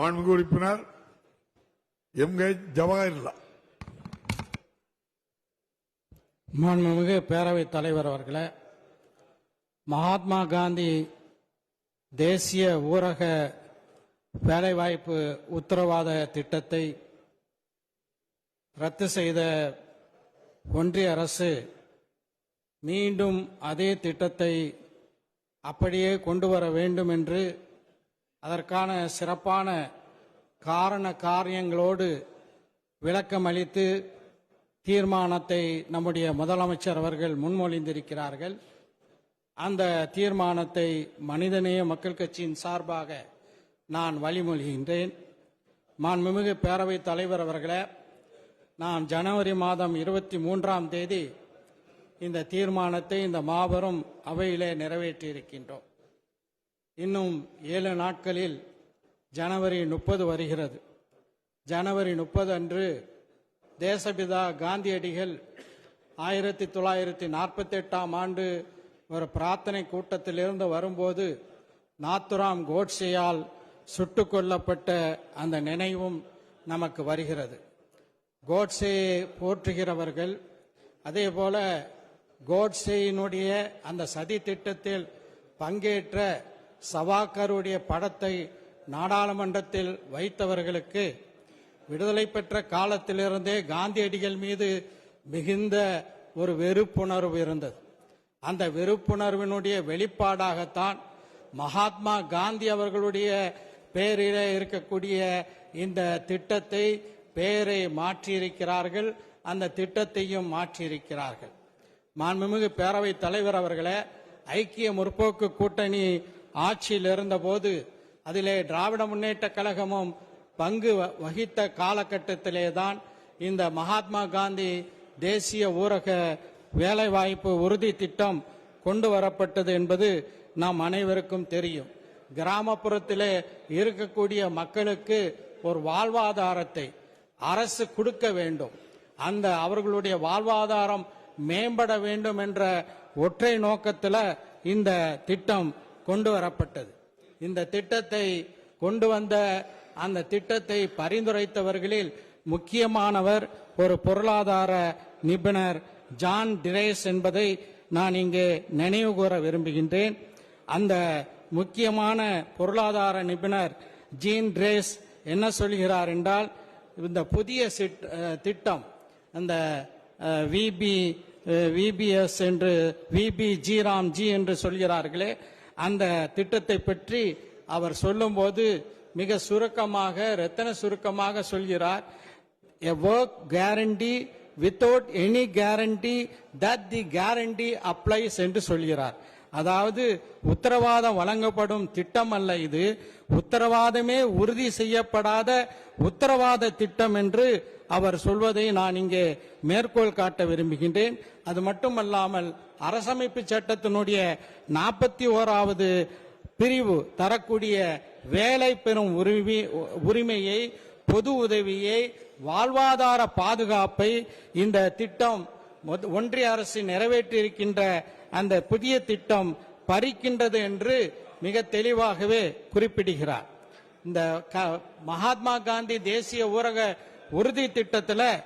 மாண்புமிகு உறுப்பினர் M K ஜவஹர்லா மாண்புமிகு பேரவைத் தலைவர் அவர்களே மகாத்மா காந்தி தேசிய ஊரக வேலைவாய்ப்பு உத்தரவாத திட்டத்தை ரத்து செய்த ஒன்றிய அரசு மீண்டும் அதே திட்டத்தை அப்படியே கொண்டு வர வேண்டும் என்று அதற்கான சிறப்பான காரண காரியங்களோடு விளக்கம் அளித்து தீர்மானத்தை நம்முடைய முதலமைச்சர் அவர்கள் முன்மொழிந்திருக்கிறார்கள். அந்த தீர்மானத்தை மனிதநேய மக்கள் கட்சியின் சார்பாக நான் வழிமொழிகின்றேன். மாண்புமிகு பேரவைத் தலைவர் அவர்களே நான் ஜனவரி மாதம் இருபத்தி மூன்றாம் தேதி இந்த தீர்மானத்தை இந்த மாபெரும் அவையிலே நிறைவேற்றியிருக்கின்றோம். இன்னும் ஏழு நாட்களில் ஜனவரி முப்பது வருகிறது. ஜனவரி முப்பது அன்று தேசபிதா காந்தியடிகள் ஆயிரத்தி தொள்ளாயிரத்தி நாற்பத்தி எட்டாம் ஆண்டு ஒரு பிரார்த்தனை கூட்டத்திலிருந்து வரும்போது நாத்துராம் கோட்ஸேயால் சுட்டுக் கொல்லப்பட்ட அந்த நினைவும் நமக்கு வருகிறது. கோட்ஸேயை போற்றுகிறவர்கள் அதே போல கோட்ஸேயினுடைய அந்த சதி திட்டத்தில் பங்கேற்ற சவாக்கருடைய படத்தை நாடாளுமன்றத்தில் வைத்தவர்களுக்கு விடுதலை பெற்ற காலத்திலிருந்தே காந்தியடிகள் மீது மிகுந்த ஒரு வெறுப்புணர்வு இருந்தது. அந்த வெறுப்புணர்வினுடைய வெளிப்பாடாகத்தான் மகாத்மா காந்தி அவர்களுடைய பேரிலே இருக்கக்கூடிய இந்த திட்டத்தை பெயரை மாற்றியிருக்கிறார்கள். அந்த திட்டத்தையும் மாற்றியிருக்கிறார்கள். மாண்புமிகு பேரவைத் தலைவர் அவர்களே ஐக்கிய முற்போக்கு கூட்டணி ஆட்சியில் இருந்தபோது அதிலே திராவிட முன்னேற்ற கழகமும் பங்கு வ- வகித்த காலகட்டத்திலே தான் இந்த மகாத்மா காந்தி தேசிய ஊரக வேலைவாய்ப்பு உறுதி திட்டம் கொண்டு வரப்பட்டது என்பது நாம் அனைவருக்கும் தெரியும். கிராமப்புறத்திலே இருக்கக்கூடிய மக்களுக்கு ஒரு வாழ்வாதாரத்தை அரசு கொடுக்க வேண்டும். அந்த அவர்களுடைய வாழ்வாதாரம் மேம்பட வேண்டும் என்ற ஒற்றை நோக்கத்தில் இந்த திட்டம் கொண்டு வரப்பட்டது. இந்த திட்டத்தை கொண்டு வந்த அந்த திட்டத்தை பரிந்துரைத்தவர்களில் முக்கியமானவர் ஒரு பொருளாதார நிபுணர் ஜான் டிரேஸ் என்பதை நான் இங்கே நினைவு கூற விரும்புகின்றேன். அந்த முக்கியமான பொருளாதார நிபுணர் ஜீன் டிரேஸ் என்ன சொல்கிறார் என்றால் இந்த புதிய சிட்- திட்டம் அந்த விபி விபிஎஸ் என்று விபி ஜிராம் ஜி என்று சொல்கிறார்களே அந்த திட்டத்தை பற்றி அவர் சொல்லும்போது மிக சுருக்கமாக ரத்தன சுருக்கமாக சொல்கிறார் a work guarantee without any guarantee that the guarantee applies என்று சொல்கிறார் அதாவது உத்தரவாதம் வழங்கப்படும் திட்டம் அல்ல இது. உத்தரவாதமே உறுதி செய்யப்படாத உத்தரவாத திட்டம் என்று அவர் சொல்வதை நான் இங்கே மேற்கோள் காட்ட விரும்புகின்றேன். அது மட்டுமல்லாமல் அரசமைப்பு சட்டத்தினுடைய நாற்பத்தி ஓராவது பிரிவு தரக்கூடிய வேலை பெறும் உரிமை உரிமையை பொது உதவியை வாழ்வாதார பாதுகாப்பை இந்த திட்டம் ஒன்றிய அரசு நிறைவேற்றியிருக்கின்ற அந்த புதிய திட்டம் பறிக்கின்றது என்று மிக தெளிவாகவே குறிப்பிடுகிறார். இந்த க- மகாத்மா காந்தி தேசிய ஊரக உறுதி திட்டத்தில்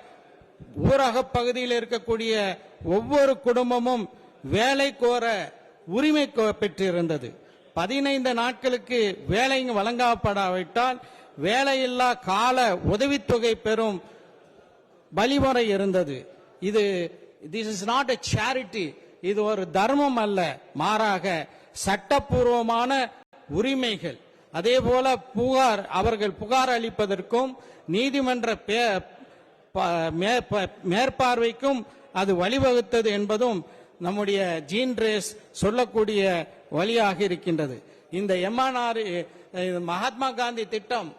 ஊரக பகுதியில் இருக்கக்கூடிய ஒவ்வொரு குடும்பமும் வேலை கோர உரிமை கோ- பெற்றிருந்தது. பதினைந்து நாட்களுக்கு வேலை வழங்கப்படாவிட்டால் வேலையில்லா கால உதவித்தொகை பெறும் வழிமுறை இருந்தது. இது this is not a charity இது ஒரு தர்மம் அல்ல. மாறாக சட்டப்பூர்வமான உரிமைகள். அதே போல புகார் அவர்கள் புகார் அளிப்பதற்கும் நீதிமன்ற பே- ப- மேற்பார்வைக்கும் அது வழிவகுத்தது என்பதும் நம்முடைய ஜீன் ரேஸ் சொல்லக்கூடிய வழியாக இருக்கின்றது. இந்த எம்என்ஆர் மகாத்மா காந்தி திட்டம்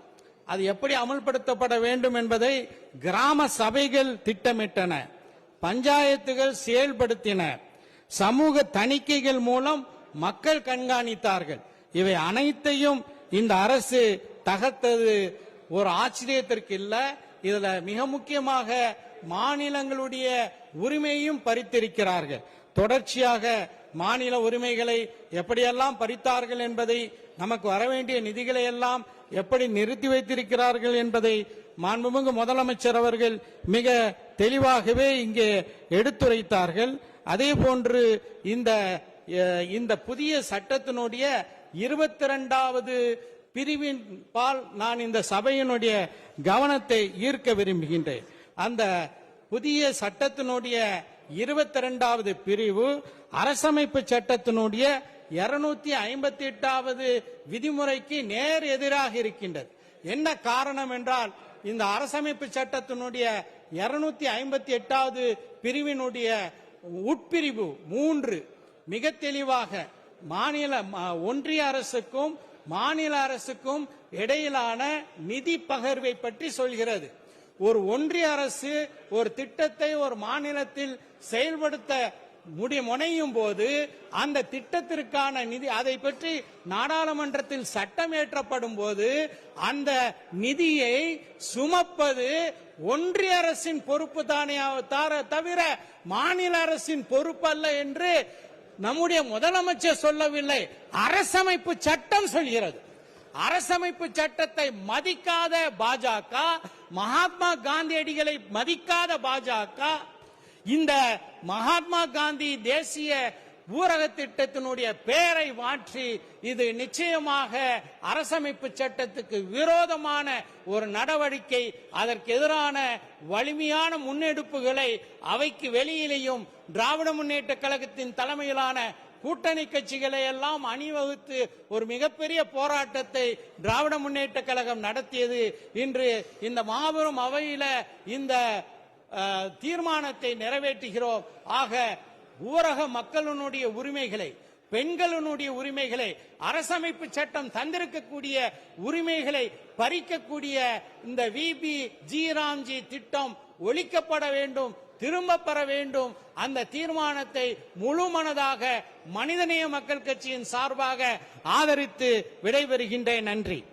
அது எப்படி அமல்படுத்தப்பட வேண்டும் என்பதை கிராம சபைகள் திட்டமிட்டன. பஞ்சாயத்துகள் செயல்படுத்தின. சமூக தணிக்கைகள் மூலம் மக்கள் கண்காணித்தார்கள். இவை அனைத்தையும் இந்த அரசு தகர்த்தது. ஒரு ஆச்சரியத்திற்கு இல்ல. இதுல மிக முக்கியமாக மாநிலங்களுடைய உரிமையும் பறித்திருக்கிறார்கள். தொடர்ச்சியாக மாநில உரிமைகளை எப்படியெல்லாம் பறித்தார்கள் என்பதை நமக்கு வரவேண்டிய நிதிகளை எல்லாம் எப்படி நிறுத்தி வைத்திருக்கிறார்கள் என்பதை மாண்புமிகு முதலமைச்சர் அவர்கள் மிக தெளிவாகவே இங்கே எடுத்துரைத்தார்கள். அதே போன்று இந்த இந்த புதிய சட்டத்தினுடைய இருபத்தி ரெண்டாவது பிரிவின் பால் நான் இந்த சபையினுடைய கவனத்தை ஈர்க்க விரும்புகின்றேன். அந்த புதிய சட்டத்தினுடைய இருபத்தி ரெண்டாவது பிரிவு அரசமைப்பு சட்டத்தினுடைய இருநூத்தி ஐம்பத்தி எட்டாவது விதிமுறைக்கு நேர் எதிராக இருக்கின்றது. என்ன காரணம் என்றால் இந்த அரசமைப்பு சட்டத்தினுடைய இருநூத்தி ஐம்பத்தி எட்டாவது பிரிவினுடைய உட்பிரிவு மூன்று. மிக தெளிவாக மாநில ம- ஒன்றிய அரசுக்கும் மாநில அரசுக்கும் இடையிலான நிதி பகிர்வை பற்றி சொல்கிறது. ஒரு ஒன்றிய அரசு ஒரு திட்டத்தை ஒரு மாநிலத்தில் செயல்படுத்த முடி முனையும் போது அந்த திட்டத்திற்கான நிதி அதை பற்றி நாடாளுமன்றத்தில் சட்டம் ஏற்றப்படும் போது அந்த நிதியை சுமப்பது ஒன்றிய அரசின் பொறுப்பு தானே தவிர மாநில அரசின் பொறுப்பு அல்ல என்று நம்முடைய முதலமைச்சர் சொல்லவில்லை. அரசமைப்பு சட்டம் சொல்கிறது. அரசமைப்பு சட்டத்தை மதிக்காத பாஜக மகாத்மா காந்தியடிகளை மதிக்காத பாஜக இந்த மகாத்மா காந்தி தேசிய ஊரக திட்டத்தினுடைய பெயரை மாற்றி இது நிச்சயமாக அரசமைப்பு சட்டத்துக்கு விரோதமான ஒரு நடவடிக்கை அதற்கு எதிரான வலிமையான முன்னெடுப்புகளை அவைக்கு வெளியிலேயும் திராவிட முன்னேற்ற கழகத்தின் தலைமையிலான கூட்டணி கட்சிகளை எல்லாம் அணிவகுத்து ஒரு மிகப்பெரிய போராட்டத்தை திராவிட முன்னேற்ற கழகம் நடத்தியது. இன்று இந்த மாபெரும் அவையில இந்த தீர்மானத்தை நிறைவேற்றுகிறோம். ஆக ஊரக மக்களினுடைய உரிமைகளை பெண்களினுடைய உரிமைகளை அரசமைப்பு சட்டம் தந்திருக்கக்கூடிய உரிமைகளை பறிக்கக்கூடிய இந்த விபி ஜி திட்டம் ஒழிக்கப்பட வேண்டும் திரும்ப பெற வேண்டும். அந்த தீர்மானத்தை முழு மனதாக மனிதநேய மக்கள் கட்சியின் சார்பாக ஆதரித்து விடைபெறுகின்றேன். நன்றி.